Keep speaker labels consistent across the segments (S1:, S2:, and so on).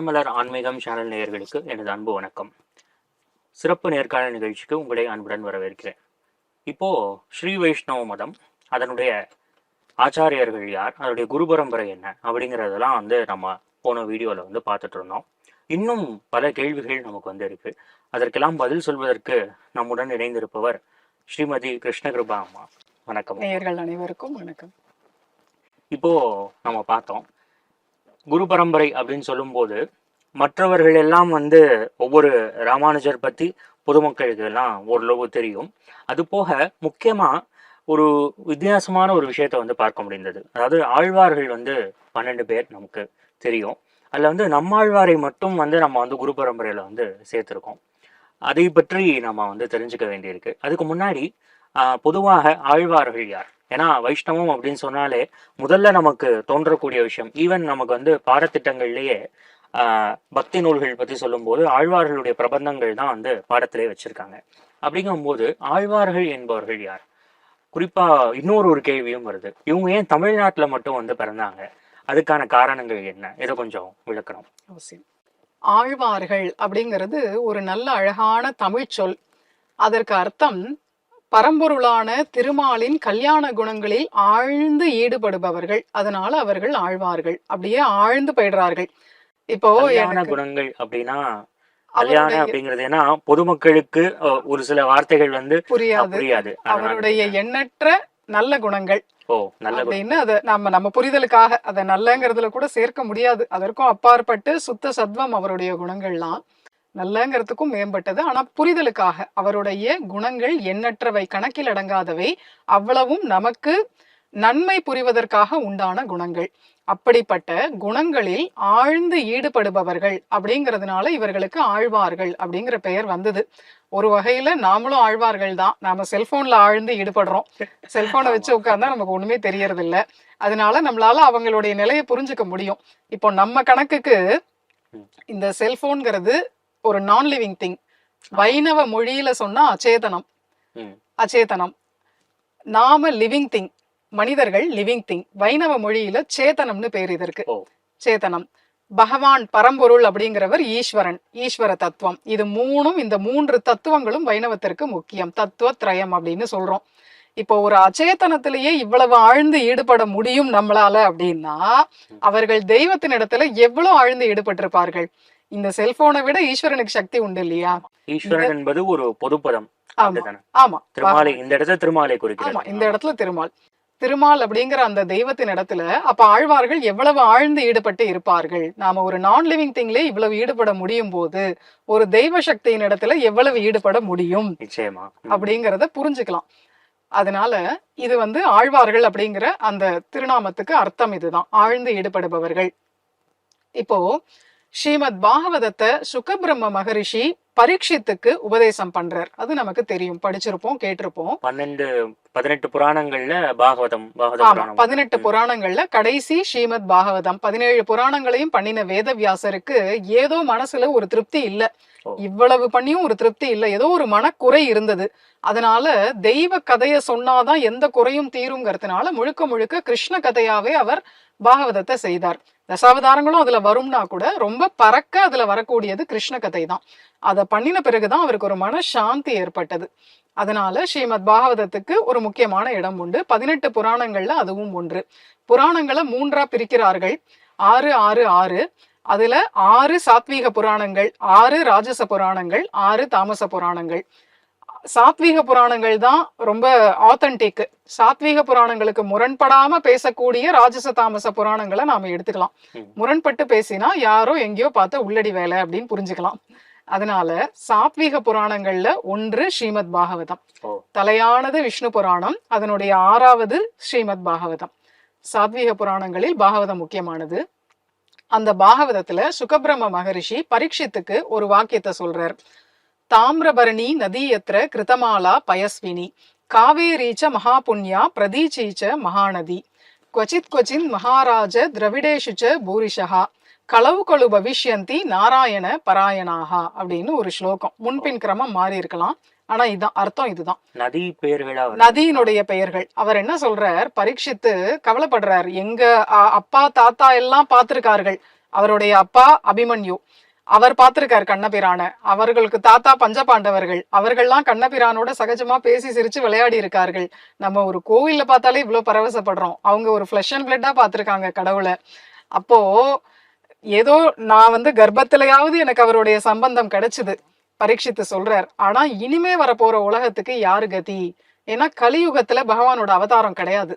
S1: மனமலர் ஆன்மீகம் சேனல் நேயர்களுக்கு எனது அன்பு வணக்கம். சிறப்பு நேர்காணல் நிகழ்ச்சிக்கு உங்களை அன்புடன் வரவேற்கிறேன். இப்போ ஸ்ரீ வைஷ்ணவ மதம் அதனுடைய ஆச்சாரியர்கள் யார் அதனுடைய குரு பரம்பரை என்ன அப்படிங்கிறதெல்லாம் வந்து நம்ம போன வீடியோவில் வந்து பார்த்துட்டு இருந்தோம். இன்னும் பல கேள்விகள் நமக்கு வந்து இருக்கு. அதற்கெல்லாம் பதில் சொல்வதற்கு நம்முடன் இணைந்திருப்பவர் ஸ்ரீமதி கிருஷ்ணகிருபா அம்மா. வணக்கம்.
S2: நேயர்கள் அனைவருக்கும் வணக்கம்.
S1: இப்போ நம்ம பார்த்தோம். குரு பரம்பரை அப்படின்னு சொல்லும்போது மற்றவர்கள் எல்லாம் வந்து ஒவ்வொரு ராமானுஜர் பற்றி பொதுமக்களுக்கு எல்லாம் ஓரளவு தெரியும். அது போக முக்கியமாக ஒரு வித்தியாசமான ஒரு விஷயத்தை வந்து பார்க்க முடிந்தது. அதாவது ஆழ்வார்கள் வந்து பன்னெண்டு பேர் நமக்கு தெரியும். அதில் வந்து நம்மாழ்வாரை மட்டும் வந்து நம்ம வந்து குரு பரம்பரையில் வந்து சேர்த்துருக்கோம். அதை பற்றி நம்ம வந்து தெரிஞ்சுக்க வேண்டியிருக்கு. அதுக்கு முன்னாடி பொதுவாக ஆழ்வார்கள் யார்? ஏன்னா வைஷ்ணவம் அப்படின்னு சொன்னாலே முதல்ல நமக்கு தோன்றக்கூடிய விஷயம். ஈவன் நமக்கு வந்து பாடத்திட்டங்கள்லேயே பக்தி நூல்கள் பற்றி சொல்லும்போது ஆழ்வார்களுடைய பிரபந்தங்கள் தான் வந்து பாடத்திலே வச்சுருக்காங்க. அப்படிங்கும்போது ஆழ்வார்கள் என்பவர்கள் யார்? குறிப்பா இன்னொரு ஒரு கேள்வியும் வருது. இவங்க ஏன் தமிழ்நாட்டுல மட்டும் வந்து பிறந்தாங்க? அதுக்கான காரணங்கள் என்ன? இதை கொஞ்சம் விளக்கணும்.
S2: அவசியம். ஆழ்வார்கள் அப்படிங்கிறது ஒரு நல்ல அழகான தமிழ் சொல் அதற்கு அர்த்தம் பரம்பொருளான திருமாலின் கல்யாண குணங்களில் ஆழ்ந்து ஈடுபடுபவர்கள். அதனால அவர்கள் ஆழ்வார்கள். அப்படியே ஆழ்ந்து போயிடுறார்கள். இப்போ
S1: குணங்கள் அப்படின்னா கல்யாணம் அப்படிங்கிறது ஏன்னா பொதுமக்களுக்கு ஒரு சில வார்த்தைகள் வந்து
S2: புரியாது.
S1: புரியாது.
S2: அவருடைய எண்ணற்ற நல்ல குணங்கள். அப்படின்னு அதை நம்ம நம்ம புரிதலுக்காக அதை நல்லங்கிறதுல கூட சேர்க்க முடியாது. அதற்கும் அப்பாற்பட்டு சுத்த சத்வம் அவருடைய குணங்கள்லாம். நல்லங்கிறதுக்கும் மேம்பட்டது. ஆனா புரிதலுக்காக அவருடைய குணங்கள் எண்ணற்றவை கணக்கில் அடங்காதவை. அவ்வளவும் நமக்கு நன்மை புரிவதற்காக உண்டான குணங்கள். அப்படிப்பட்ட குணங்களில் ஆழ்ந்து ஈடுபடுபவர்கள் அப்படிங்கிறதுனால இவர்களுக்கு ஆழ்வார்கள் அப்படிங்கிற பெயர் வந்தது. ஒரு வகையில நாமளும் ஆழ்வார்கள் தான். நாம செல்போன்ல ஆழ்ந்து ஈடுபடுறோம். செல்போனை வச்சு உட்கார்ந்தா நமக்கு ஒண்ணுமே தெரியறது இல்ல அதனால நம்மளால அவங்களுடைய நிலையை புரிஞ்சுக்க முடியும். இப்போ நம்ம கணக்குக்கு. இந்த செல்போன்ங்கிறது ஒரு நான் லிவிங் திங் வைணவ மொழியில சொன்னா அச்சேதனம். அச்சேதனம். நாம லிவிங் திங் மனிதர்கள் லிவிங் திங் வைணவ மொழியில சேதனம்னு பேர் இதற்கு.
S1: ஓ.
S2: சேதனம் பகவான் பரம்பொருள் அப்படிங்கிறவர் ஈஸ்வரன் ஈஸ்வர தத்துவம். இது மூணும் இந்த மூன்று தத்துவங்களும் வைணவத்திற்கு முக்கியம். தத்துவ திரயம் அப்படின்னு சொல்றோம். இப்போ ஒரு அச்சேதனத்திலேயே இவ்வளவு ஆழ்ந்து ஈடுபட முடியும் நம்மளால அப்படின்னா அவர்கள் தெய்வத்தின் இடத்துல எவ்வளவு ஆழ்ந்து ஈடுபட்டிருப்பார்கள்? இந்த செல்போனை விட ஈஸ்வரனுக்கு சக்தி உண்டு இல்லையா?
S1: ஈஸ்வரன் என்பது ஒரு பொதுப்பதம்
S2: ஆமா
S1: திருமாலை இந்த இடத்துல திருமாலை குறிக்கிறது.
S2: இந்த இடத்துல திருமால். திருமால் அப்படிங்கிற அந்த தெய்வத்தின் இடத்துல அப்ப ஆழ்வார்கள் எவ்வளவு ஆழ்ந்து ஈடுபட்டு இருப்பார்கள்? நாம ஒரு நான் லிவிங் திங்ல இவ்வளவு ஈடுபட முடியும் போது ஒரு தெய்வ சக்தியின் இடத்துல எவ்வளவு ஈடுபட முடியும்?
S1: நிச்சயமா.
S2: அப்படிங்கிறத புரிஞ்சுக்கலாம். அதனால இது வந்து ஆழ்வார்கள் அப்படிங்கிற அந்த திருநாமத்துக்கு அர்த்தம் இதுதான். ஆழ்ந்து ஈடுபடுபவர்கள். இப்போ ஸ்ரீமத் பாகவதத்தை சுகபிரம்ம மகரிஷி பரீட்சித்துக்கு உபதேசம் பண்றார். அது நமக்கு தெரியும். படிச்சிருப்போம் கேட்டிருப்போம்.
S1: பன்னெண்டு பதினெட்டு புராணங்கள்ல பாகவதம் பாகவத
S2: ஆமா பதினெட்டு புராணங்கள்ல கடைசி ஸ்ரீமத் பாகவதம். பதினேழு புராணங்களையும் பண்ணின வேதவியாசருக்கு ஏதோ மனசுல ஒரு திருப்தி இல்ல. இவ்வளவு பண்ணியும் ஒரு திருப்தி இல்லை. ஏதோ ஒரு மனக்குறை இருந்தது. அதனால தெய்வ கதையை சொன்னாதான் எந்த குறையும் தீருங்கிறதுனால முழுக்க முழுக்க கிருஷ்ண கதையாவே அவர் பாகவதத்தை செய்தார். தசாவதாரங்களும் அதுல வரும்னா கூட ரொம்ப பறக்க அதுல வரக்கூடியது கிருஷ்ண கதை தான் அதை பண்ணின பிறகுதான் அவருக்கு ஒரு மன சாந்தி ஏற்பட்டது. அதனால ஸ்ரீமத் பாகவதத்துக்கு ஒரு முக்கியமான இடம் உண்டு. பதினெட்டு புராணங்கள்ல அதுவும் ஒன்று. புராணங்களை மூன்றா பிரிக்கிறார்கள். ஆறு ஆறு ஆறு. அதுல ஆறு சாத்வீக புராணங்கள் ஆறு ராஜச புராணங்கள் ஆறு தாமச புராணங்கள். சாத்வீக புராணங்கள் தான் ரொம்ப ஆத்தன்டிக் சாத்வீக புராணங்களுக்கு முரண்படாம பேசக்கூடிய ராஜச தாமச புராணங்களை நாம எடுத்துக்கலாம். முரண்பட்டு பேசினா யாரோ எங்கேயோ பார்த்த உள்ளடி வேலை அப்படின்னு புரிஞ்சுக்கலாம். அதனால சாத்வீக புராணங்கள்ல ஒன்று ஸ்ரீமத் பாகவதம். தலையானது விஷ்ணு புராணம் அதனுடைய ஆறாவது ஸ்ரீமத் பாகவதம். சாத்வீக புராணங்களில் பாகவதம் முக்கியமானது. அந்த பாகவதத்துல சுகபிரம்ம மகரிஷி பரீட்சித்துக்கு ஒரு வாக்கியத்தை சொல்றார் தாமிரபரணி நதியத்திர கிருதமாலா பயஸ்வினி காவேரீச்ச மகாபுண்யா பிரதீச்சீச்ச மகாநதி क्वचित् क्वचिन् மகாராஜ திரவிடேஷு ச பூரிஷா களவு கொழு பவிஷ்யந்தி நாராயண பராயணாகா அப்படின்னு ஒரு ஸ்லோகம் முன்பின் கிரமம் மாறி இருக்கலாம் ஆனா இதான் அர்த்தம் இதுதான்.
S1: நதி பெயர்களா.
S2: நதியினுடைய பெயர்கள். அவர் என்ன சொல்றார்? பரீட்சித்து கவலைப்படுறார். எங்க அப்பா தாத்தா எல்லாம் பார்த்திருக்கார்கள். அவருடைய அப்பா அபிமன்யு. அவர் பார்த்திருக்கார் கண்ணபிரான. அவர்களுக்கு தாத்தா பஞ்சபாண்டவர்கள். அவர்கள்லாம் கண்ணபிரானோட சகஜமா பேசி சிரிச்சு விளையாடி இருக்கார்கள். நம்ம ஒரு கோவில்ல பார்த்தாலே இவ்வளவு பரவசப்படுறோம். அவங்க ஒரு ஃபிளஷ் அண்ட் பிளட்டா பார்த்திருக்காங்க கடவுளை. அப்போ ஏதோ நான் வந்து கர்ப்பத்திலையாவது எனக்கு அவருடைய சம்பந்தம் கிடைச்சது. பரீட்சித்து சொல்றார். ஆனா இனிமே வரப்போற உலகத்துக்கு யாரு கதி? ஏன்னா கலியுகத்துல பகவானோட அவதாரம் கிடையாது.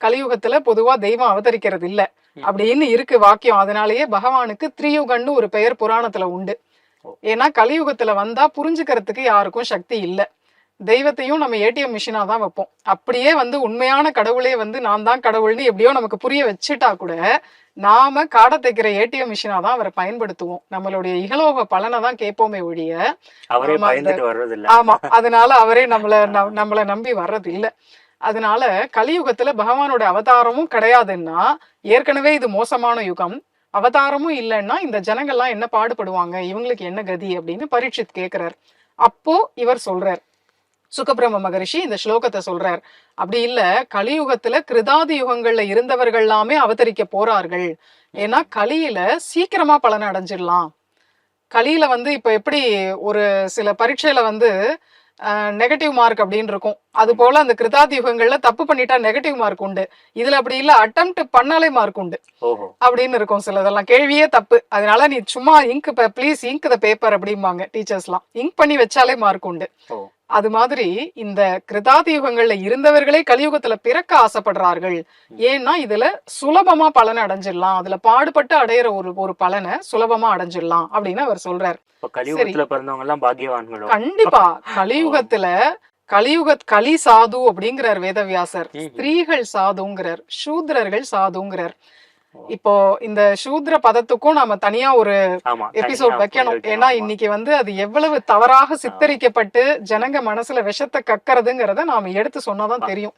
S2: கலியுகத்துல பொதுவா தெய்வம் அவதரிக்கிறது இல்ல அப்படின்னு இருக்கு வாக்கியம். அதனாலேயே பகவானுக்கு திரியுகன்னு ஒரு பெயர் புராணத்துல உண்டு. ஏன்னா கலியுகத்துல வந்தா புரிஞ்சுக்கிறதுக்கு யாருக்கும் சக்தி இல்ல. தெய்வத்தையும் நம்ம ஏடிஎம் மிஷினா தான் வைப்போம். அப்படியே வந்து உண்மையான கடவுளே வந்து நான் தான் கடவுள்னு எப்படியோ நமக்கு புரிய வச்சுட்டா கூட நாம காடை தைக்கிற ஏடிஎம் மிஷினா தான் அவரை பயன்படுத்துவோம். நம்மளுடைய இகலோக பலனை தான் கேட்போமே ஒழிய
S1: அவரே பயந்துட்டு வர்றது இல்ல
S2: ஆமா அதனால அவரே நம்மள நம்மள நம்பி வர்றது இல்ல அதனால கலியுகத்துல பகவானோட அவதாரமும் கிடையாதுன்னா ஏற்கனவே இது மோசமான யுகம். அவதாரமும் இல்லைன்னா இந்த ஜனங்கள்லாம் என்ன பாடுபடுவாங்க? இவங்களுக்கு என்ன கதி? அப்படின்னு பரீட்சித் கேக்குறார். அப்போ இவர் சொல்றார் சுகபிரம மகரிஷி இந்த ஸ்லோகத்தை சொல்றார். அப்படி இல்ல கலியுகத்துல கிருதாதி யுகங்கள்ல இருந்தவர்கள் எல்லாமே அவதரிக்க போறார்கள். ஏன்னா கலியில சீக்கிரமா பலன் அடைஞ்சிடலாம். கலியில வந்து இப்ப எப்படி ஒரு சில பரீட்சையில வந்து நெகட்டிவ் மார்க் அப்படின்னு இருக்கும். அது போல அந்த கிருதாதி யுகங்கள்ல தப்பு பண்ணிட்டா நெகட்டிவ் மார்க் உண்டு. இதுல அப்படி இல்ல அட்டம்ப்ட் பண்ணாலே மார்க் உண்டு. அப்படின்னு இருக்கும் சிலதெல்லாம். கேள்வியே தப்பு. அதனால நீ சும்மா ink please ink the paper அப்படிம்பாங்க டீச்சர்ஸ்லாம் இங்க் பண்ணி வச்சாலே மார்க் உண்டு. அது மாதிரி இந்த கிருதாதி யுகங்கள்ல இருந்தவர்களே கலியுகத்துல பிறக்க ஆசைப்படுறார்கள். ஏன்னா இதுல சுலபமா பலனை அடைஞ்சிடலாம். அதுல பாடுபட்டு அடையிற ஒரு ஒரு பலனை சுலபமா அடைஞ்சிடலாம் அப்படின்னு அவர் சொல்றார்.
S1: கலியுகத்துல பிறந்தவங்க எல்லாம் பாக்கியவான்களோ?
S2: கண்டிப்பா. கலியுகத்துல கலியுக கலி சாது அப்படிங்கிறார் வேதவியாசர். ஸ்திரீகள் சாதுங்கிறார் சூத்ரர்கள் சாதுங்கிறார். இப்போ இந்த சூத்ர பதத்துக்கும் நாம தனியா ஒரு எபிசோட் வைக்கணும். ஏன்னா. இன்னைக்கு வந்து அது எவ்வளவு தவறாக சித்தரிக்கப்பட்டு ஜனங்க மனசுல விஷத்தை கக்கறதுங்கிறத நாம எடுத்து சொன்னாதான் தெரியும்.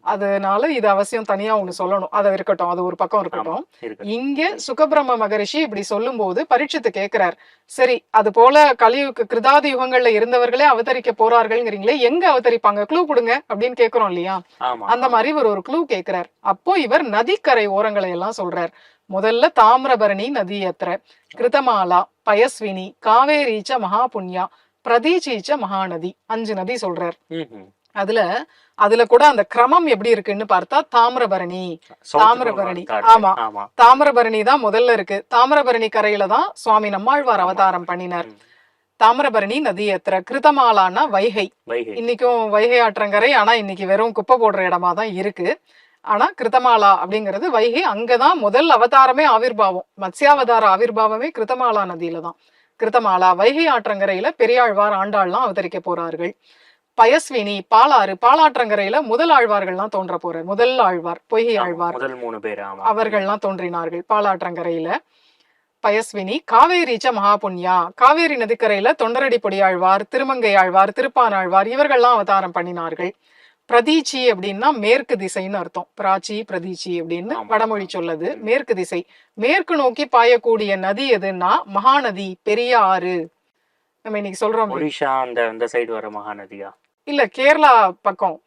S2: அதனால இது அவசியம் தனியா ஒண்ணு சொல்லணும். அது இருக்கட்டும். அது ஒரு பக்கம் இருக்கட்டும்.
S1: இருக்கு
S2: இங்க சுகபிரம்ம மகரிஷி இப்படி சொல்லும்போது பரீட்சித்து கேக்குறார். சரி அது போல கலியுக கிருதாதி யுகங்கள்ல இருந்தவர்களே அவதரிக்க போறார்கள்ங்கிறீங்களே எங்க அவதரிப்பாங்க? க்ளூ கொடுங்க அப்படின்னு கேக்குறோம் இல்லையா? அந்த மாதிரி இவர் ஒரு க்ளூ கேக்குறார். அப்போ இவர் நதிக்கரை ஓரங்களை எல்லாம் சொல்றார். முதல்ல தாமிரபரணி நதி எத்திர கிருதமாலா பயஸ்வினி காவேரீச்ச மகாபுண்யா பிரதீச்சீச்ச மகாநதி அஞ்சு நதி சொல்றார். அதுல அதுல கூட அந்த கிரமம் எப்படி இருக்குன்னு பார்த்தா தாமிரபரணி தாமிரபரணி. ஆமா. தாமிரபரணி தான் முதல்ல இருக்கு. தாமிரபரணி கரையில தான் சுவாமி நம்மாழ்வார் அவதாரம் பண்ணினார். தாமிரபரணி நதி எத்திர கிருதமாலான்னா வைகை. இன்னைக்கும் வைகை ஆற்றங்கரை ஆனா இன்னைக்கு வெறும் குப்பை போடுற இடமா தான் இருக்கு. ஆனா கிருத்தமாலா அப்படிங்கிறது வைகை அங்கதான் முதல் அவதாரமே ஆவிர்பாவம். மத்ஸ்யாவதார ஆவிர்பாவமே கிருத்தமாலா நதியில தான் கிருத்தமாலா வைகை ஆற்றங்கரையில பெரியாழ்வார் ஆண்டாள்லாம் அவதரிக்க போறார்கள். பயஸ்வினி பாலாறு பாலாற்றங்கரையில முதல் ஆழ்வார்கள்லாம் தோன்ற போறார் முதல் ஆழ்வார் பொய்கை ஆழ்வார்
S1: மூணு பேர்
S2: அவர்கள்லாம் தோன்றினார்கள் பாலாற்றங்கரையில. பயஸ்வினி காவேரிச்ச மகாபுண்யா காவேரி நதிக்கரையில தொண்டரடி பொடியாழ்வார் திருமங்கை ஆழ்வார் திருப்பானாழ்வார் இவர்கள்லாம் அவதாரம் பண்ணினார்கள். பிரதீச்சி அப்படின்னா மேற்கு திசைன்னு அர்த்தம். பிராச்சி பிரதீச்சி அப்படின்னு. வடமொழி சொல்லுது. மேற்கு திசை. மேற்கு நோக்கி பாயக்கூடிய நதி எதுன்னா மகாநதி பெரிய ஆறு நம்ம இன்னைக்கு சொல்றோம்
S1: ஒரிஷா அந்த அந்த சைடு வர மகாநதியா?
S2: இல்ல கேரளா பக்கம்.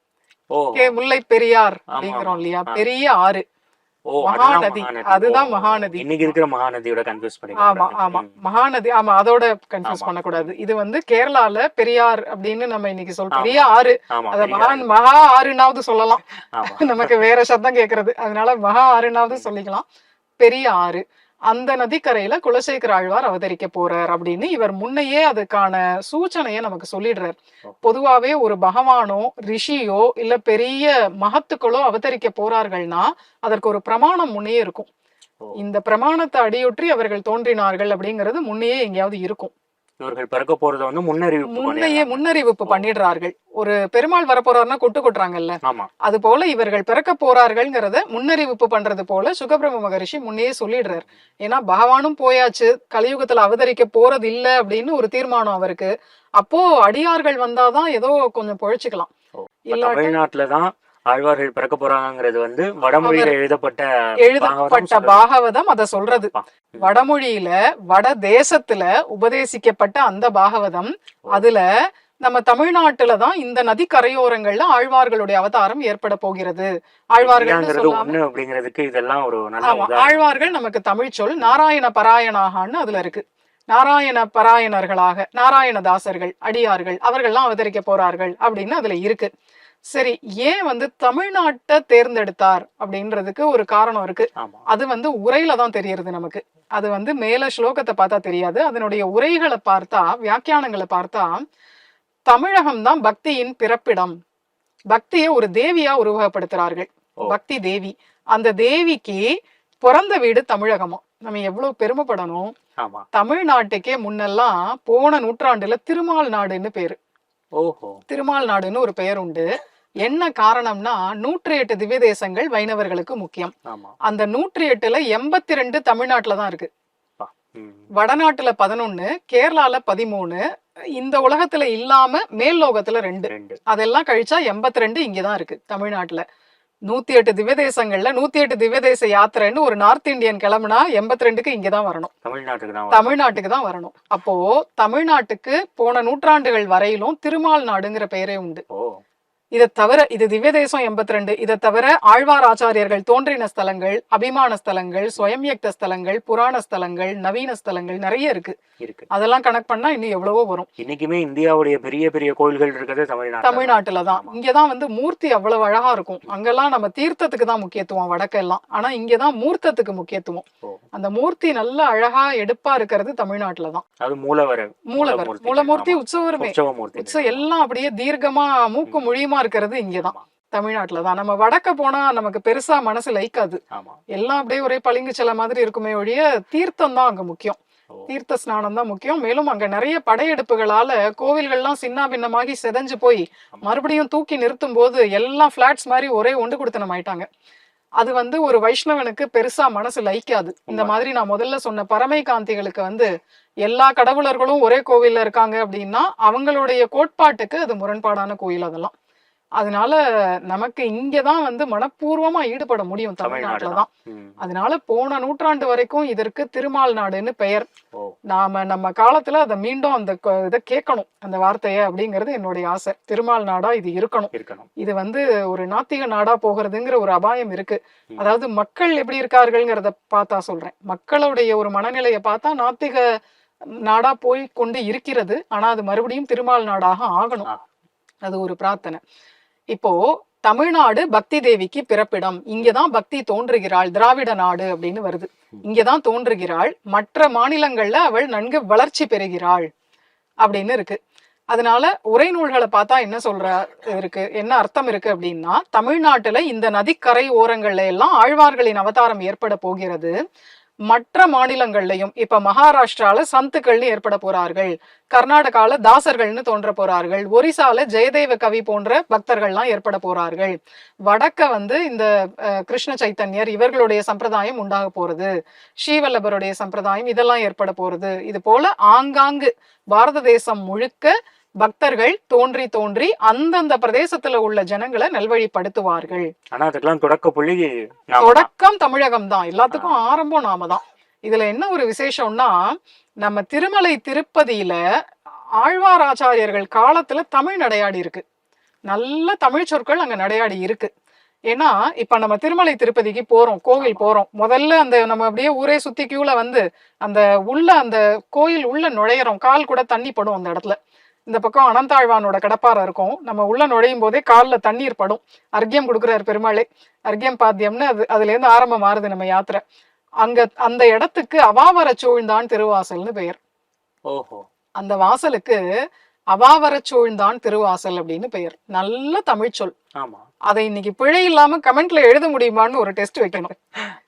S2: முல்லை பெரியார் அப்படிங்கிறோம் இல்லையா. பெரிய ஆறு. மகாநதி. அதுதான் மகாநதி.
S1: இன்னைக்கு இருக்கிற மகாநதியோட கன்ஃபியூஸ் பண்ணி
S2: ஆமா ஆமா. மகாநதி ஆமா அதோட கன்ஃபியூஸ். பண்ணக்கூடாது. இது வந்து கேரளால பெரியார் அப்படின்னு நம்ம இன்னைக்கு சொல்றோம். பெரிய ஆறு. அத மகான் மகா ஆறுனாவது சொல்லலாம். நமக்கு வேற சத்தம் கேக்குறது. அதனால மகா ஆறுனாவது சொல்லிக்கலாம். பெரிய ஆறு. அந்த நதிக்கரையில குலசேகர ஆழ்வார் அவதரிக்க போறார் அப்படின்னு இவர் முன்னையே அதுக்கான சூச்சனைய நமக்கு சொல்லிடுறார். பொதுவாவே ஒரு பகவானோ ரிஷியோ இல்ல பெரிய மகத்துக்களோ அவதரிக்க போறார்கள்னா அதற்கு ஒரு பிரமாணம் முன்னே இருக்கும். இந்த பிரமாணத்தை அடியொற்றி அவர்கள் தோன்றினார்கள் அப்படிங்கிறது முன்னையே எங்கேயாவது இருக்கும்.
S1: இவர்கள் பிறக்க போறத வந்து முன்னறிவிப்பு
S2: முன்னையே. முன்னறிவிப்பு. பண்ணிடுறார்கள். ஒரு பெருமாள் வரப்போறாருன்னா கொட்டு கொட்டுறாங்கல்ல அது போல இவர்கள் பிறக்க போறார்கள்ங்கிறத முன்னறிவிப்பு பண்றது போல சுகபிரம மகரிஷி முன்னையே சொல்லிடுறார். ஏன்னா பகவானும் போயாச்சு கலியுகத்துல அவதரிக்க போறது இல்ல அப்படின்னு ஒரு தீர்மானம் அவருக்கு. அப்போ அடியார்கள் வந்தாதான் ஏதோ கொஞ்சம் பொழைச்சுக்கலாம்.
S1: ஓ, ஆழ்வார்கள் பிறக்க போறாங்கிறது வந்து வடமொழியில எழுதப்பட்ட
S2: எழுதப்பட்ட
S1: பாகவதம்
S2: அத சொல்றது. வடமொழியில வட தேசத்துல உபதேசிக்கப்பட்ட அந்த பாகவதம். அதுல நம்ம தமிழ்நாட்டுல தான் இந்த நதி கரையோரங்கள்ல ஆழ்வார்களுடைய அவதாரம் ஏற்பட போகிறது. ஆழ்வார்கள்
S1: அப்படிங்கிறதுக்கு இதெல்லாம் ஒரு
S2: ஆழ்வார்கள் நமக்கு தமிழ் சொல் நாராயண பராயணாகான்னு அதுல இருக்கு. நாராயண பராயணர்களாக நாராயணதாசர்கள் அடியார்கள் அவர்கள்லாம் அவதரிக்க போறார்கள் அப்படின்னு அதுல இருக்கு. சரி ஏன் வந்து தமிழ்நாட்டை தேர்ந்தெடுத்தார் அப்படின்றதுக்கு ஒரு காரணம் இருக்கு. அது வந்து உரையில தான் தெரியறது நமக்கு. அது வந்து மேல ஸ்லோகத்தை பார்த்தா தெரியாது. அதனுடைய உரைகளை பார்த்தா வியாக்கியானங்களை பார்த்தா தமிழகம் தான் பக்தியின் பிறப்பிடம். பக்தியை ஒரு தேவியா உருவகப்படுத்துறார்கள். பக்தி தேவி. அந்த தேவிக்கு பிறந்த வீடு தமிழகமா? நம்ம எவ்வளவு பெருமைப்படணும். தமிழ்நாட்டுக்கே முன்னெல்லாம் போன நூற்றாண்டுல திருமால் நாடுன்னு பேரு. திருமால் நாடுன்னு ஒரு பெயர் உண்டு. என்ன காரணம்னா நூற்றி எட்டு திவ்ய தேசங்கள் வைணவர்களுக்கு முக்கியம். அந்த நூற்றி எட்டுல எண்பத்தி ரெண்டு தமிழ்நாட்டுல தான் இருக்கு. வடநாட்டுல பதினொன்னு கேரளால பதிமூணு இந்த உலகத்துல இல்லாம மேல் லோகத்துல ரெண்டு. அதெல்லாம் கழிச்சா எண்பத்தி ரெண்டு இங்கதான் இருக்கு தமிழ்நாட்டுல. நூத்தி எட்டு திவ்ய தேசங்கள்ல நூத்தி எட்டு திவ்ய தேச யாத்திரைன்னு ஒரு நார்த் இந்தியன் கிளம்புனா எண்பத்தி ரெண்டுக்கு இங்கதான் வரணும்.
S1: தமிழ்நாட்டுக்கு தான்
S2: வரணும். அப்போ தமிழ்நாட்டுக்கு போன நூற்றாண்டுகள் வரையிலும் திருமால் நாடுங்கிற பெயரே உண்டு. இதை தவிர இது திவ்ய தேசம் எண்பத்தி ரெண்டு இதை தவிர ஆழ்வார் ஆச்சாரியர்கள் தோன்றின ஸ்தலங்கள் அபிமான ஸ்தலங்கள் ஸ்வயம்யக்த ஸ்தலங்கள் புராண ஸ்தலங்கள் நவீன ஸ்தலங்கள் நிறைய இருக்கு.
S1: இருக்கு.
S2: அதெல்லாம் கனெக்ட் பண்ணா இன்னும் எவ்வளவோ வரும்.
S1: இன்னைக்குமே இந்தியாவுடைய பெரிய பெரிய கோயில்கள் இருக்கிறது தமிழ்நாடு
S2: தமிழ்நாட்டுல தான். இங்கதான் வந்து மூர்த்தி அவ்வளவு அழகா இருக்கும். அங்கெல்லாம் நம்ம தீர்த்தத்துக்கு தான் முக்கியத்துவம் வடக்கெல்லாம். ஆனா இங்கதான் மூர்த்தத்துக்கு முக்கியத்துவம். அந்த மூர்த்தி நல்ல அழகா எடுப்பா இருக்கிறது தமிழ்நாட்டுல தான்.
S1: அது மூலவர்
S2: மூலவர்.
S1: மூலமூர்த்தி.
S2: உற்சவருமே.
S1: உற்சவமூர்த்தி.
S2: உற்சவம் எல்லாம் அப்படியே தீர்க்கமா மூக்கு முழியுமா இருக்கிறது இங்கதான். தமிழ்நாட்டுல தான் நம்ம வடக்க போனா நமக்கு பெருசா மனசு லைக்காது. எல்லாம் அப்படியே ஒரே பளிங்கு சில மாதிரி இருக்குமே ஒழிய தீர்த்தம் தான் அங்க முக்கியம். தீர்த்த ஸ்நானம் தான் முக்கியம். மேலும் அங்க நிறைய படையெடுப்புகளால கோவில்கள்லாம் சின்ன பின்னமாகி செதஞ்சு போய் மறுபடியும் தூக்கி நிறுத்தும் போது எல்லாம் ஃபிளாட்ஸ் மாதிரி ஒரே ஒன்று கொடுத்தனம் ஆயிட்டாங்க அது வந்து ஒரு வைஷ்ணவனுக்கு பெருசா மனசு லைக்காது. இந்த. மாதிரி நான் முதல்ல சொன்ன பரமை காந்திகளுக்கு வந்து எல்லா கடவுளர்களும் ஒரே கோவில்ல இருக்காங்க அப்படின்னா அவங்களுடைய கோட்பாட்டுக்கு அது முரண்பாடான கோயில் அதெல்லாம். அதனால நமக்கு இங்கதான் வந்து மனப்பூர்வமா ஈடுபட முடியும்
S1: தமிழ்நாடு
S2: தமிழ்நாட்டுல
S1: தான்.
S2: அதனால போன நூற்றாண்டு வரைக்கும் இதற்கு திருமால் நாடுன்னு பெயர். நாம நம்ம காலத்துல அதை மீண்டும் அந்த இதை கேட்கணும் அந்த வார்த்தையை அப்படிங்கிறது என்னுடைய ஆசை. திருமால் நாடா இது இருக்கணும். இது வந்து ஒரு நாத்திக நாடா போகிறதுங்கிற ஒரு அபாயம் இருக்கு. அதாவது மக்கள் எப்படி இருக்கார்கள்ங்கிறத பார்த்தா சொல்றேன். மக்களுடைய ஒரு மனநிலையை பார்த்தா நாத்திக நாடா போய் கொண்டு இருக்கிறது. ஆனா அது மறுபடியும் திருமால் நாடாக ஆகணும். அது ஒரு பிரார்த்தனை. இப்போ தமிழ்நாடு பக்தி தேவிக்கு பிறப்பிடம். இங்கதான் பக்தி தோன்றுகிறாள் திராவிட நாடு அப்படின்னு வருது. இங்கதான் தோன்றுகிறாள். மற்ற மாநிலங்கள்ல அவள் நன்கு வளர்ச்சி பெறுகிறாள் அப்படின்னு இருக்கு. அதனால உரை நூல்களை பார்த்தா என்ன சொல்ற இருக்கு என்ன அர்த்தம் இருக்கு அப்படின்னா தமிழ்நாட்டுல இந்த நதிக்கரை ஓரங்கள்ல எல்லாம் ஆழ்வார்களின் அவதாரம் ஏற்பட போகிறது. மற்ற மாநிலங்கள்லையும் இப்ப மகாராஷ்டிரால சந்துக்கள்னு ஏற்பட போறார்கள். கர்நாடகால தாசர்கள்னு தோன்ற போறார்கள். ஒரிசால ஜெயதேவ கவி போன்ற பக்தர்கள்லாம் ஏற்பட போறார்கள். வடக்க வந்து இந்த கிருஷ்ண சைத்தன்யர் இவர்களுடைய சம்பிரதாயம் உண்டாக போறது. ஸ்ரீவல்லபருடைய சம்பிரதாயம் இதெல்லாம் ஏற்பட போறது. இது போல ஆங்காங்கு பாரத தேசம் முழுக்க பக்தர்கள் தோன்றி தோன்றி அந்தந்த பிரதேசத்துல உள்ள ஜனங்களை நல்வழிப்படுத்துவார்கள்.
S1: ஆனா அதுக்கெல்லாம் தொடக்க புள்ளி.
S2: தொடக்கம் தமிழகம் தான். எல்லாத்துக்கும் ஆரம்பம் நாம தான். இதுல என்ன ஒரு விசேஷம்னா நம்ம திருமலை திருப்பதியில ஆழ்வார் ஆச்சாரியர்கள் காலத்துல தமிழ் நடையாடி இருக்கு. நல்ல தமிழ் சொற்கள் அங்க நடையாடி இருக்கு. ஏன்னா இப்ப நம்ம திருமலை திருப்பதிக்கு போறோம் கோவில் போறோம். முதல்ல அந்த நம்ம அப்படியே ஊரே சுத்தி கியூல வந்து அந்த உள்ள அந்த கோயில் உள்ள நுழையிறோம். கால் கூட தண்ணி படும் அந்த இடத்துல. இந்த பக்கம் அனந்தாழ்வானோட கடப்பாறை இருக்கும். நம்ம உள்ள நுழையும் போதே கால்ல தண்ணீர் படும். அர்க்கியம் கொடுக்குறாரு பெருமாளே. அர்க்கியம் பாத்தியம்னு அது அதுல இருந்து ஆரம்பம் மாறுது நம்ம யாத்திரை. அங்க அந்த இடத்துக்கு அவாவர சூழ்ந்தான் திருவாசல்னு பெயர்.
S1: ஓஹோ.
S2: அந்த வாசலுக்கு அவாவர சூழ்ந்தான் திருவாசல் அப்படின்னு பெயர். நல்ல தமிழ் சொல். அதை இன்னைக்கு பிழை இல்லாம கமெண்ட்ல எழுத முடியுமான்னு ஒரு டெஸ்ட் வைக்கணும்.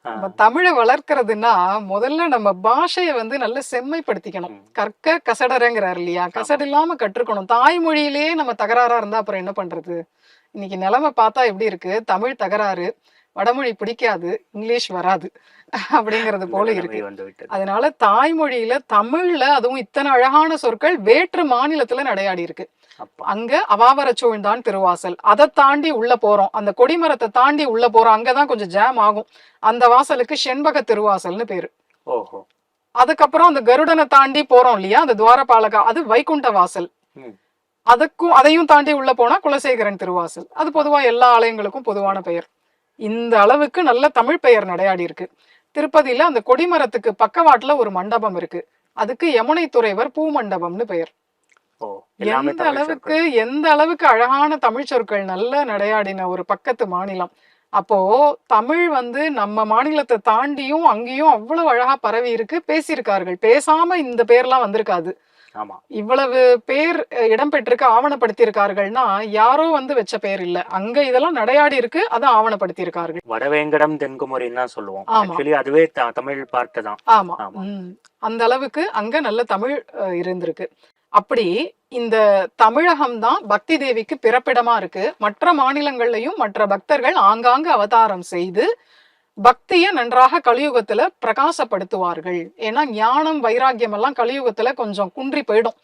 S2: நம்ம தமிழை வளர்க்கறதுன்னா முதல்ல நம்ம பாஷையை வந்து நல்ல செம்மைப்படுத்திக்கணும். கற்க கசடறங்கிறார் இல்லையா? கசடு இல்லாம கற்றுக்கணும். தாய்மொழியிலேயே நம்ம தகராறா இருந்தா அப்புறம் என்ன பண்றது? இன்னைக்கு நிலைமை பார்த்தா எப்படி இருக்கு? தமிழ் தகராறு. வடமொழி பிடிக்காது. இங்கிலீஷ் வராது. அப்படிங்கிறது போல இருக்கு. அதனால தாய்மொழியில தமிழ்ல அதுவும் இத்தனை அழகான சொற்கள் வேற்று மாநிலத்துல நடையாடி இருக்கு. அங்க அவாவர சூழ்ந்தான் திருவாசல். அதை தாண்டி உள்ள போறோம். அந்த கொடிமரத்தை தாண்டி உள்ள போறோம். அங்கதான் கொஞ்சம் ஜாம் ஆகும். அந்த வாசலுக்கு செண்பக திருவாசல்னு பேரு. அதுக்கப்புறம் அந்த கருடனை தாண்டி போறோம் இல்லையா? அந்த துவாரபாலகா. அது வைகுண்ட வாசல். அதுக்கும் அதையும் தாண்டி உள்ள போனா குலசேகரன் திருவாசல். அது பொதுவா எல்லா ஆலயங்களுக்கும் பொதுவான பெயர். இந்த அளவுக்கு நல்ல தமிழ் பெயர் நடையாடி இருக்கு. திருப்பதியில அந்த கொடிமரத்துக்கு பக்கவாட்டுல ஒரு மண்டபம் இருக்கு. அதுக்கு யமுனை துறைவர் பூ மண்டபம்னு பெயர். எந்த அளவுக்கு. எந்த அளவுக்கு அழகான தமிழ் சொற்கள் நல்ல நடையாடின ஒரு பக்கத்து மாநிலம். அப்போ தமிழ் வந்து நம்ம மாநிலத்தை தாண்டியும் அங்கேயும் அவ்வளவு அழகா பரவி இருக்கு. பேசியிருக்கார்கள். பேசாம இந்த பேர்லாம் வந்திருக்காது.
S1: ஆமா.
S2: இவ்வளவு பேர் அஹ், இடம் பெற்றிருக்கு ஆவணப்படுத்தியிருக்கார்கள்னா யாரோ வந்து வச்ச பேர் இல்ல. அங்க இதெல்லாம் நடையாடி இருக்கு அதை ஆவணப்படுத்தியிருக்கார்கள்.
S1: வடவேங்கடம் தென்குமரின்னு தான் சொல்லுவோம். ஆக்சுவலி அதுவே தமிழ் பார்ட்டு தான்.
S2: ஆமா. அந்த அளவுக்கு அங்க நல்ல தமிழ் இருந்திருக்கு. அப்படி இந்த தமிழகம் தான் பக்தி தேவிக்கு பிறப்பிடமா இருக்கு. மற்ற மாநிலங்கள்லயும் மற்ற பக்தர்கள் ஆங்காங்கு அவதாரம் செய்து பக்திய நன்றாக கலியுகத்துல பிரகாசப்படுத்துவார்கள். ஏன்னா ஞானம் வைராக்கியம் எல்லாம் கலியுகத்துல கொஞ்சம் குன்றி போயிடும்.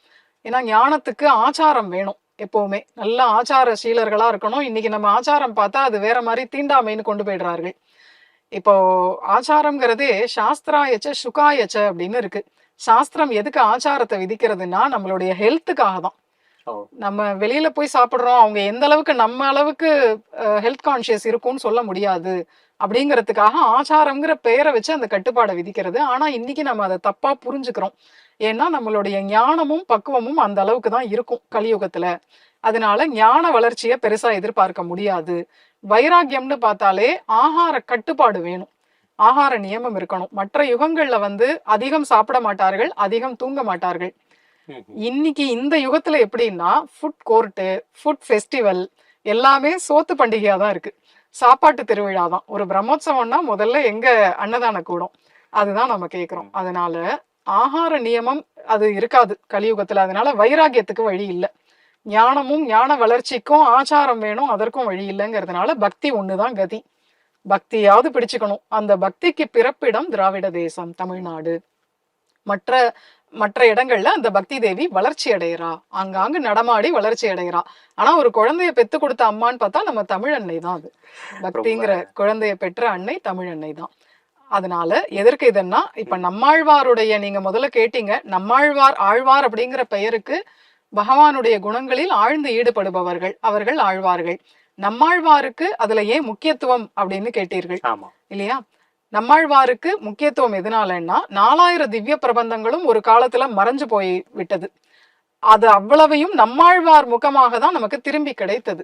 S2: ஏன்னா ஞானத்துக்கு ஆச்சாரம் வேணும் எப்பவுமே. நல்ல ஆச்சார சீலர்களா இருக்கணும். இன்னைக்கு நம்ம ஆச்சாரம் பார்த்தா அது வேற மாதிரி தீண்டாமைன்னு கொண்டு போயிடுறார்கள். இப்போ ஆச்சாரம்ங்கிறதே சாஸ்திராயச்ச சுகாயச்ச அப்படின்னு இருக்கு. சாஸ்திரம் எதுக்கு ஆச்சாரத்தை விதிக்கிறதுன்னா நம்மளுடைய ஹெல்த்துக்காக தான். நம்ம வெளியில போய் சாப்பிடுறோம் அவங்க எந்த அளவுக்கு நம்ம அளவுக்கு ஹெல்த் கான்ஷியஸ் இருக்கும்னு சொல்ல முடியாது. அப்படிங்கிறதுக்காக ஆச்சாரம்ங்கிற பெயரை வச்சு அந்த கட்டுப்பாடை விதிக்கிறது. ஆனா இன்னைக்கு நம்ம அதை தப்பா புரிஞ்சுக்கிறோம். ஏன்னா நம்மளுடைய ஞானமும் பக்குவமும் அந்த அளவுக்கு தான் இருக்கும் கலியுகத்துல. அதனால ஞான வளர்ச்சியை பெருசா எதிர்பார்க்க முடியாது. வைராக்கியம்னு பார்த்தாலே ஆகார கட்டுப்பாடு வேணும். ஆகார நியமம் இருக்கணும். மற்ற யுகங்கள்ல வந்து அதிகம் சாப்பிட மாட்டார்கள் அதிகம் தூங்க மாட்டார்கள். இன்னைக்கு இந்த யுகத்துல எப்படின்னா ஃபுட் கோர்ட்டு ஃபுட் ஃபெஸ்டிவல் எல்லாமே சோத்து பண்டிகையா தான் இருக்கு. சாப்பாட்டு திருவிழா தான் ஒரு பிரம்மோத்சவம்னா முதல்ல எங்க அன்னதான கூடம். அதுதான் நம்ம கேட்குறோம் அதனால ஆகார நியமம் அது இருக்காது கலியுகத்துல. அதனால வைராகியத்துக்கு வழி இல்லை. ஞானமும் ஞான வளர்ச்சிக்கும் ஆச்சாரம் வேணும் அதற்கும் வழி இல்லைங்கிறதுனால பக்தி ஒண்ணுதான் கதி. பக்தியாவது பிடிச்சுக்கணும். அந்த பக்திக்கு பிறப்பிடம் திராவிட தேசம் தமிழ்நாடு. மற்ற மற்ற இடங்கள்ல அந்த பக்தி தேவி வளர்ச்சி அடைகிறா அங்காங்கு நடமாடி வளர்ச்சி அடைகிறா ஆனா ஒரு குழந்தைய பெத்து கொடுத்த அம்மான்னு பார்த்தா நம்ம தமிழ் அன்னை தான் அது. பக்திங்கிற குழந்தைய பெற்ற அன்னை தமிழ் அன்னை தான். அதனால எதற்கு இதுன்னா இப்ப நம்மாழ்வாருடைய நீங்க முதல்ல கேட்டீங்க நம்மாழ்வார் ஆழ்வார் அப்படிங்கிற பெயருக்கு பகவானுடைய குணங்களில் ஆழ்ந்து ஈடுபடுபவர்கள் அவர்கள் ஆழ்வார்கள். நம்மாழ்வாருக்கு அதுல ஏன் முக்கியத்துவம் அப்படின்னு கேட்டீர்கள்? இல்லையா? நம்மாழ்வாருக்கு முக்கியத்துவம் எதனாலன்னா நாலாயிரம் திவ்ய பிரபந்தங்களும் ஒரு காலத்துல மறைஞ்சு போய் விட்டது. அது அவ்வளவையும் நம்மாழ்வார் முகமாக தான் நமக்கு திரும்பி கிடைத்தது.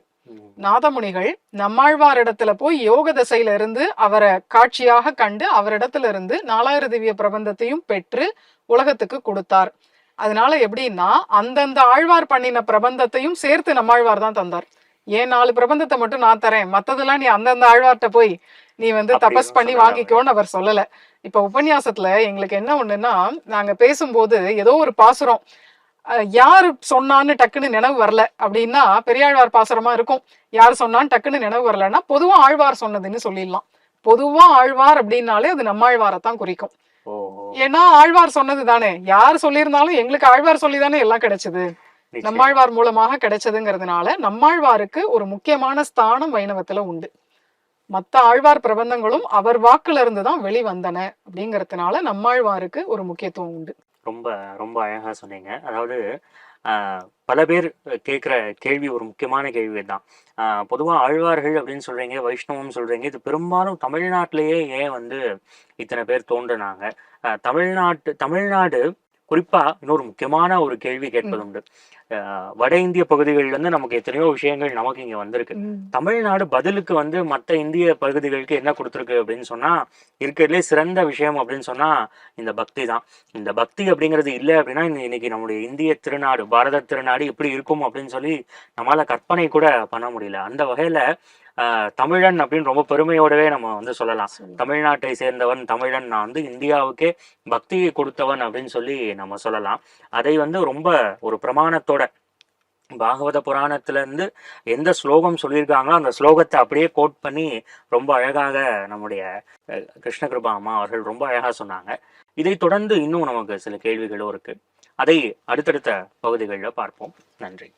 S1: நாதமுனிகள்
S2: நாதமுனிகள் நம்மாழ்வாரிடத்துல போய் யோக தசையில இருந்து அவரை காட்சியாக கண்டு அவரிடத்துல இருந்து நாலாயிர திவ்ய பிரபந்தத்தையும் பெற்று உலகத்துக்கு கொடுத்தார். அதனால எப்படின்னா அந்தந்த ஆழ்வார் பண்ணின பிரபந்தத்தையும் சேர்த்து நம்மாழ்வார் தான் தந்தார். ஏன் நாலு பிரபந்தத்தை மட்டும் நான் தரேன் மத்ததெல்லாம் நீ அந்தந்த ஆழ்வார்ட்ட போய் நீ வந்து தபஸ் பண்ணி வாங்கிக்கோன்னு அவர் சொல்லல. இப்ப உபன்யாசத்துல எங்களுக்கு என்ன ஒண்ணுன்னா நாங்க பேசும்போது ஏதோ ஒரு பாசுரம் யாரு சொன்னான்னு டக்குன்னு நினைவு வரல. அப்படின்னா பெரியாழ்வார் பாசுரமா இருக்கும். யார் சொன்னான்னு டக்குன்னு நினைவு வரலன்னா பொதுவா ஆழ்வார் சொன்னதுன்னு சொல்லிடலாம். பொதுவா ஆழ்வார் அப்படின்னாலே அது நம்மாழ்வாரை தான் குறிக்கும். ஏன்னா ஆழ்வார் சொன்னது தானே. யார் சொல்லியிருந்தாலும் எங்களுக்கு ஆழ்வார் சொல்லி தானே எல்லாம் கிடைச்சது. நம்மாழ்வார் மூலமாக கிடைச்சதுங்கிறதுனால நம்மாழ்வாருக்கு ஒரு முக்கியமான ஸ்தானம் வைணவத்துல உண்டு. மற்ற ஆழ்வார் பிரபந்தங்களும் அவர் வாக்குல இருந்து தான் வெளிவந்தன அப்படிங்கறதுனால நம்மாழ்வாருக்கு ஒரு முக்கியத்துவம் உண்டு.
S1: ரொம்ப ரொம்ப அழகா சொன்னீங்க. அதாவது ஆஹ், பல பேர் கேட்குற கேள்வி ஒரு முக்கியமான கேள்வி தான். பொதுவாக ஆழ்வார்கள் அப்படின்னு சொல்றீங்க வைஷ்ணவம் சொல்றீங்க இது பெரும்பாலும் தமிழ்நாட்டிலேயே ஏன் வந்து இத்தனை பேர் தோன்றுனாங்க? தமிழ்நாட்டு தமிழ்நாடு குறிப்பா இன்னொரு முக்கியமான ஒரு கேள்வி கேட்பது உண்டு வட இந்திய பகுதிகளில இருந்து நமக்கு எத்தனையோ விஷயங்கள் நமக்கு இங்க வந்திருக்கு. தமிழ்நாடு பதிலுக்கு வந்து மற்ற இந்திய பகுதிகளுக்கு என்ன கொடுத்துருக்கு அப்படின்னு சொன்னா இருக்கிறதுலே சிறந்த விஷயம் அப்படின்னு சொன்னா இந்த பக்தி தான். இந்த பக்தி அப்படிங்கிறது இல்லை அப்படின்னா இன்னி- இன்னைக்கு நம்முடைய இந்திய திருநாடு பாரத திருநாடு எப்படி இருக்கும் அப்படின்னு சொல்லி நம்மளால கற்பனை கூட பண்ண முடியல. அந்த வகையில தமிழன் அப்படின்னு ரொம்ப பெருமையோடவே நம்ம வந்து சொல்லலாம். தமிழ்நாட்டை சேர்ந்தவன் தமிழன். நான் வந்து இந்தியாவுக்கே பக்தியை கொடுத்தவன் அப்படின்னு சொல்லி நம்ம சொல்லலாம். அதை வந்து ரொம்ப ஒரு பிரமாணத்தோட பாகவத புராணத்துல இருந்து எந்த ஸ்லோகம் சொல்லியிருக்காங்களோ அந்த ஸ்லோகத்தை அப்படியே கோட் பண்ணி ரொம்ப அழகாக நம்முடைய கிருஷ்ணகிருபா அம்மா அவர்கள் ரொம்ப அழகா சொன்னாங்க. இதை தொடர்ந்து இன்னும் நமக்கு சில கேள்விகளும் இருக்கு. அதை அடுத்தடுத்த பகுதிகளில் பார்ப்போம். நன்றி.